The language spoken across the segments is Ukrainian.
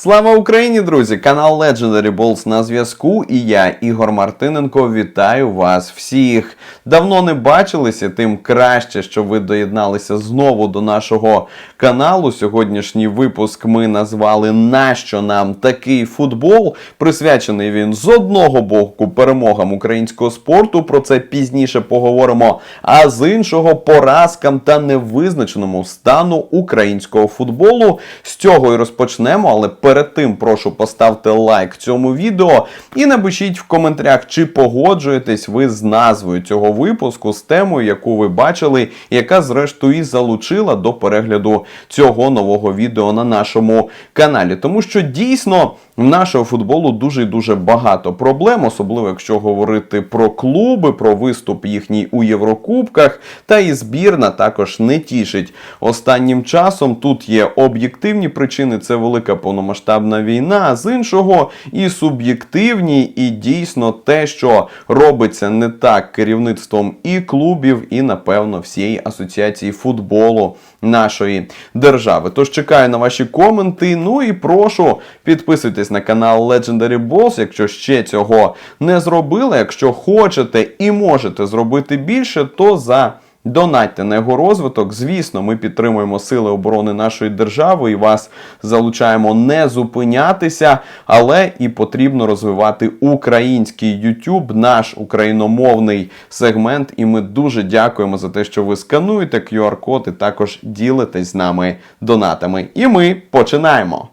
Слава Україні, друзі! Канал Legendary Balls на зв'язку. І я, Ігор Мартиненко, вітаю вас всіх. Давно не бачилися, тим краще, що ви доєдналися знову до нашого каналу. Сьогоднішній випуск ми назвали Нащо нам такий футбол? Присвячений він з одного боку перемогам українського спорту. Про це пізніше поговоримо. А з іншого поразкам та невизначеному стану українського футболу. З цього і розпочнемо, але перед тим прошу поставте лайк цьому відео і напишіть в коментарях, чи погоджуєтесь ви з назвою цього випуску, з темою, яку ви бачили, яка зрештою і залучила до перегляду цього нового відео на нашому каналі. Тому що дійсно в нашого футболу дуже і дуже багато проблем, особливо якщо говорити про клуби, про виступ їхній у Єврокубках. Та і збірна також не тішить останнім часом. Тут є об'єктивні причини, це велика повномасштабна війна. А з іншого і суб'єктивні, і дійсно те, що робиться не так керівництвом і клубів, і напевно всієї асоціації футболу нашої держави. Тож чекаю на ваші коменти. Ну і прошу підписуйтесь на канал Legendary Balls, якщо ще цього не зробили. Якщо хочете і можете зробити більше, то за Донатьте на його розвиток. Звісно, ми підтримуємо сили оборони нашої держави і вас залучаємо не зупинятися, але і потрібно розвивати український YouTube, наш україномовний сегмент. І ми дуже дякуємо за те, що ви скануєте QR-код і також ділитесь з нами донатами. І ми починаємо.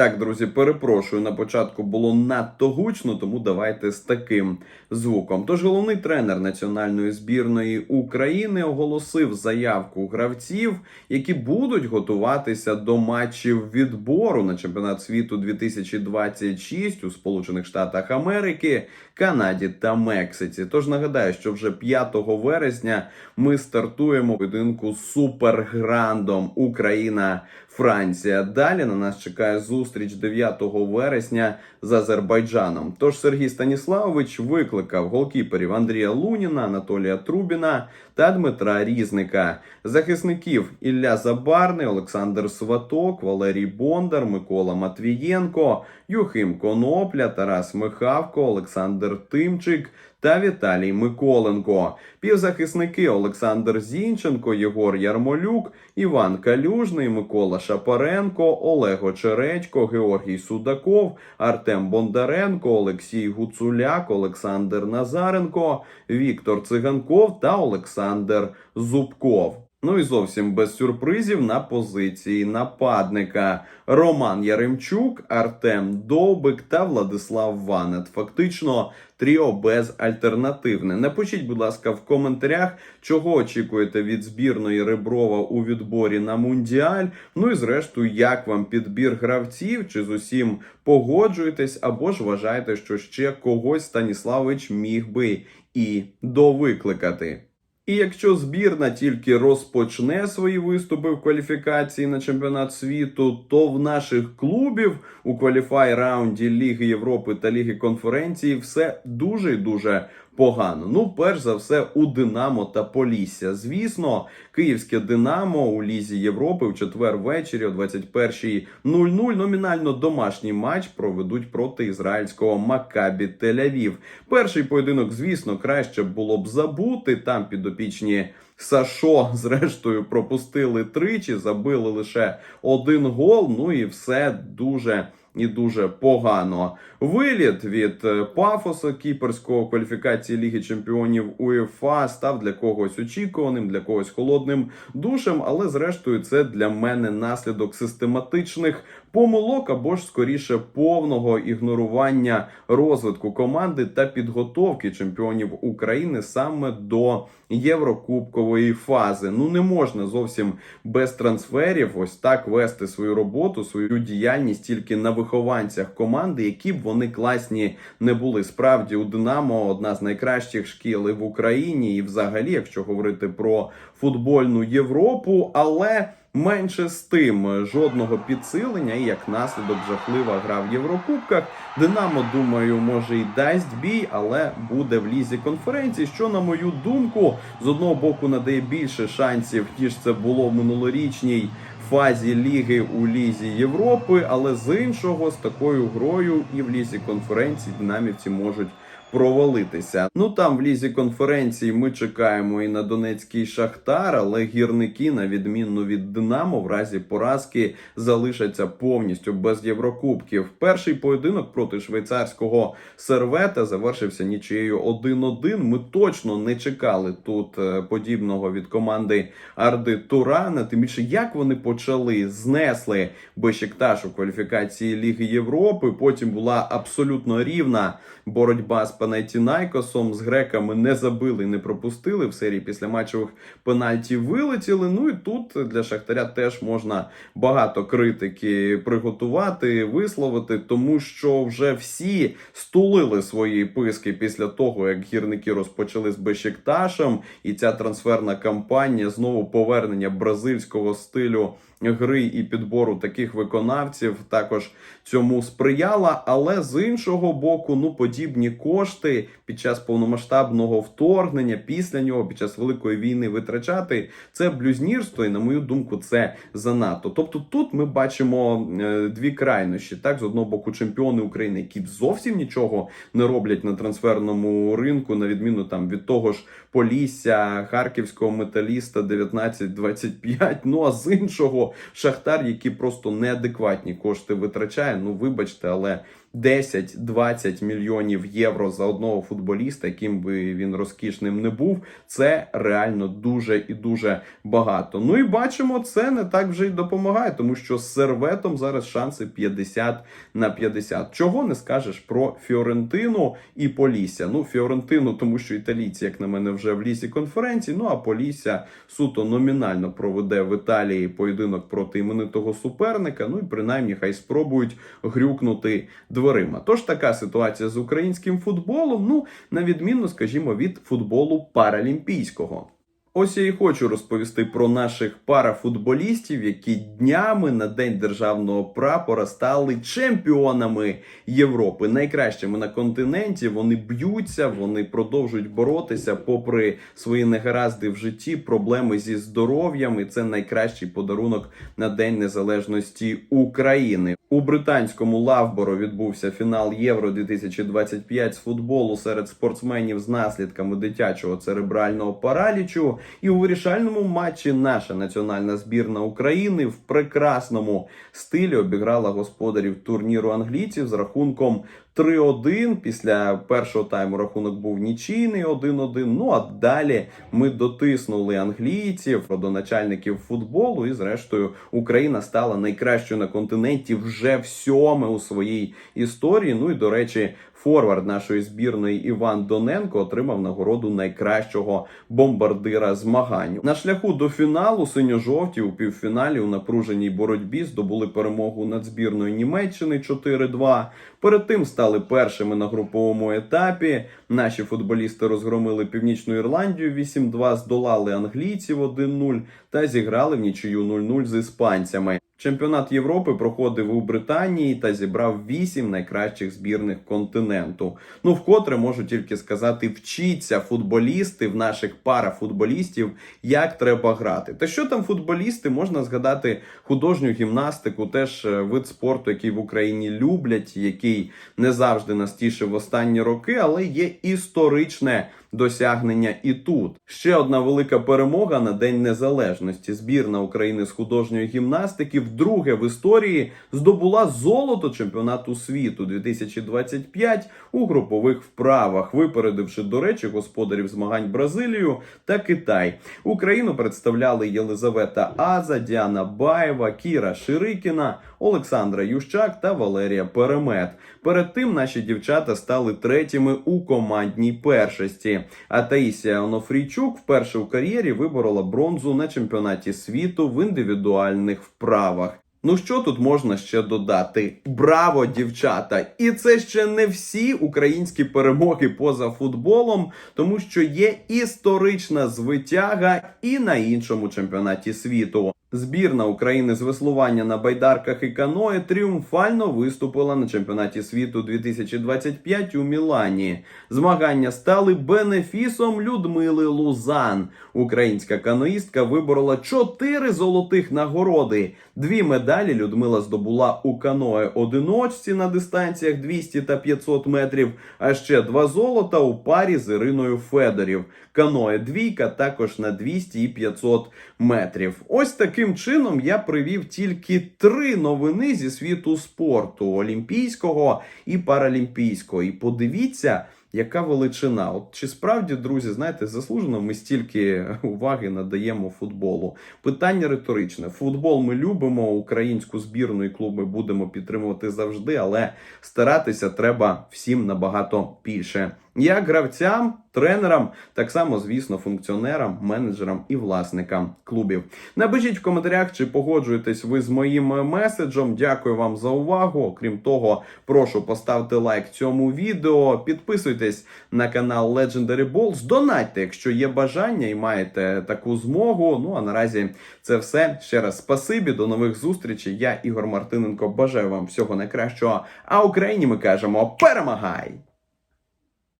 Так, друзі, перепрошую, на початку було надто гучно, тому давайте з таким звуком. Тож головний тренер національної збірної України оголосив заявку гравців, які будуть готуватися до матчів відбору на чемпіонат світу 2026 у Сполучених Штатах Америки, Канаді та Мексиці. Тож нагадаю, що вже 5 вересня ми стартуємо поєдинку суперграндом Україна. Франція. Далі на нас чекає зустріч 9 вересня з Азербайджаном. Тож Сергій Станіславович викликав голкіперів Андрія Луніна, Анатолія Трубіна та Дмитра Різника, захисників Ілля Забарний, Олександр Сваток, Валерій Бондар, Микола Матвієнко, Юхим Конопля, Тарас Михавко, Олександр Тимчик. Та Віталій Миколенко, півзахисники Олександр Зінченко, Єгор Ярмолюк, Іван Калюжний, Микола Шапаренко, Олег Очередько, Георгій Судаков, Артем Бондаренко, Олексій Гуцуляк, Олександр Назаренко, Віктор Циганков та Олександр Зубков. Ну і зовсім без сюрпризів на позиції нападника Роман Яремчук, Артем Довбик та Владислав Ванет. Фактично тріо безальтернативне. Напишіть, будь ласка, в коментарях, чого очікуєте від збірної Реброва у відборі на Мундіаль. Ну і зрештою, як вам підбір гравців, чи з усім погоджуєтесь, або ж вважаєте, що ще когось Станіславич міг би і довикликати. І якщо збірна тільки розпочне свої виступи в кваліфікації на чемпіонат світу, то в наших клубів у кваліфай раунді Ліги Європи та Ліги конференції все дуже і дуже погано. Ну, перш за все, у Динамо та Полісся. Звісно, київське Динамо у Лізі Європи в четвер ввечері о 21.00 номінально домашній матч проведуть проти ізраїльського Макабі Тель-Авів. Перший поєдинок, звісно, краще було б забути. Там підопічні. Сашо, зрештою, пропустили тричі, забили лише один гол. Ну і все дуже і дуже погано. Виліт від е, пафоса кіперського кваліфікації Ліги Чемпіонів УЄФА став для когось очікуваним, для когось холодним душем. Але зрештою, це для мене наслідок систематичних помилок або ж скоріше повного ігнорування розвитку команди та підготовки чемпіонів України саме до єврокубкової фази. Ну не можна зовсім без трансферів ось так вести свою роботу, свою діяльність тільки на вихованцях команди, які б вони класні не були. Справді у Динамо одна з найкращих шкіл і в Україні, і взагалі, якщо говорити про футбольну Європу, але. Менше з тим жодного підсилення, і як наслідок жахлива гра в Єврокубках. Динамо, думаю, може і дасть бій, але буде в лізі конференції. Що, на мою думку, з одного боку надає більше шансів, ніж це було в минулорічній фазі ліги у лізі Європи, але з іншого з такою грою і в лізі конференції динамівці можуть. Провалитися. Ну там в лізі конференції ми чекаємо і на Донецький Шахтар, але гірники, на відміну від Динамо, в разі поразки залишаться повністю без Єврокубків. Перший поєдинок проти швейцарського сервета завершився нічиєю 1-1. Ми точно не чекали тут е, подібного від команди Арди Турана. Тим більше, як вони почали, знесли Бешикташ у кваліфікації Ліги Європи. Потім була абсолютно рівна боротьба з Панайтінайкосом. З греками не забили, не пропустили в серії після матчових пенальті вилетіли. Ну і тут для Шахтаря теж можна багато критики приготувати, висловити, тому що вже всі стулили свої писки після того, як гірники розпочали з Бешикташем, і ця трансферна кампанія знову повернення бразильського стилю. Гри і підбору таких виконавців також цьому сприяла. Але з іншого боку, ну подібні кошти під час повномасштабного вторгнення, після нього, під час великої війни витрачати це блюзнірство, і на мою думку, це занадто. Тобто, тут ми бачимо е, дві крайнощі. Так, з одного боку, чемпіони України, які зовсім нічого не роблять на трансферному ринку, на відміну там від того ж Полісся, харківського металіста 19-25. Ну а з іншого Шахтар, який просто неадекватні кошти витрачає. Ну, вибачте, але 10-20 мільйонів євро за одного футболіста, яким би він розкішним не був, це реально дуже і дуже багато. Ну і бачимо, це не так вже й допомагає, тому що з серветом зараз шанси 50 на 50. Чого не скажеш про Фіорентину і Полісся? Ну, Фіорентину, тому що італійці, як на мене, вже в лісі конференції. Ну а Полісся суто номінально проведе в Італії поєдинок проти іменитого суперника. Ну і принаймні хай спробують грюкнути дверима. Тож така ситуація з українським футболом, ну на відміну, скажімо, від футболу паралімпійського. Ось я і хочу розповісти про наших парафутболістів, які днями на день державного прапора стали чемпіонами Європи, найкращими на континенті. Вони б'ються, вони продовжують боротися, попри свої негаразди в житті, проблеми зі здоров'ям. І це найкращий подарунок на День Незалежності України. У британському Лавборо відбувся фінал Євро 2025 з футболу серед спортсменів з наслідками дитячого церебрального паралічу. І у вирішальному матчі наша національна збірна України в прекрасному стилі обіграла господарів турніру англійців з рахунком 3-1. Після першого тайму рахунок був нічийний 1-1. Ну а далі ми дотиснули англійців, родоначальників футболу, і зрештою Україна стала найкращою на континенті вже в сьоме у своїй історії. Ну і до речі, форвард нашої збірної Іван Доненко отримав нагороду найкращого бомбардира змагань. На шляху до фіналу синьо-жовті у півфіналі у напруженій боротьбі здобули перемогу над збірною Німеччини 4-2. Перед тим стали першими на груповому етапі. Наші футболісти розгромили Північну Ірландію 8-2, здолали англійців 1-0 та зіграли в нічию 0-0 з іспанцями. Чемпіонат Європи проходив у Британії та зібрав вісім найкращих збірних континенту. Ну, вкотре можу тільки сказати, вчіться футболісти в наших парафутболістів, як треба грати. Та що там футболісти, можна згадати художню гімнастику, теж е, вид спорту, який в Україні люблять, який не завжди нас тішив в останні роки, але є історичне досягнення і тут. Ще одна велика перемога на День Незалежності. Збірна України з художньої гімнастики вдруге в історії здобула золото чемпіонату світу 2025 у групових вправах, випередивши, до речі, господарів змагань Бразилію та Китай. Україну представляли Єлизавета Аза, Діана Баєва, Кіра Ширикіна, Олександра Ющак та Валерія Перемет. Перед тим наші дівчата стали третіми у командній першості. А Таїсія Онофрійчук вперше у кар'єрі виборола бронзу на чемпіонаті світу в індивідуальних вправах. Ну що тут можна ще додати? Браво, дівчата! І це ще не всі українські перемоги поза футболом, тому що є історична звитяга і на іншому чемпіонаті світу. Збірна України з веслування на байдарках і каное тріумфально виступила на чемпіонаті світу 2025 у Мілані. Змагання стали бенефісом Людмили Лузан. Українська каноїстка виборола чотири золотих нагороди. Дві медалі Людмила здобула у каное одиночці на дистанціях 200 та 500 метрів, а ще два золота у парі з Іриною Федорів. Каное двійка також на 200 і 500 метрів. Ось таким чином я привів тільки три новини зі світу спорту: олімпійського і паралімпійського. І подивіться. Яка величина? От чи справді, друзі, знаєте, заслужено ми стільки уваги надаємо футболу? Питання риторичне. Футбол ми любимо, українську збірну і клуб ми будемо підтримувати завжди, але старатися треба всім набагато більше. Як гравцям, тренерам, так само, звісно, функціонерам, менеджерам і власникам клубів. Напишіть в коментарях, чи погоджуєтесь ви з моїм меседжем. Дякую вам за увагу. Окрім того, прошу поставити лайк цьому відео. Підписуйтесь на канал Legendary Balls. Донатьте, якщо є бажання і маєте таку змогу. Ну а наразі це все. Ще раз спасибі. До нових зустрічей. Я Ігор Мартиненко. Бажаю вам всього найкращого. А Україні ми кажемо перемагай!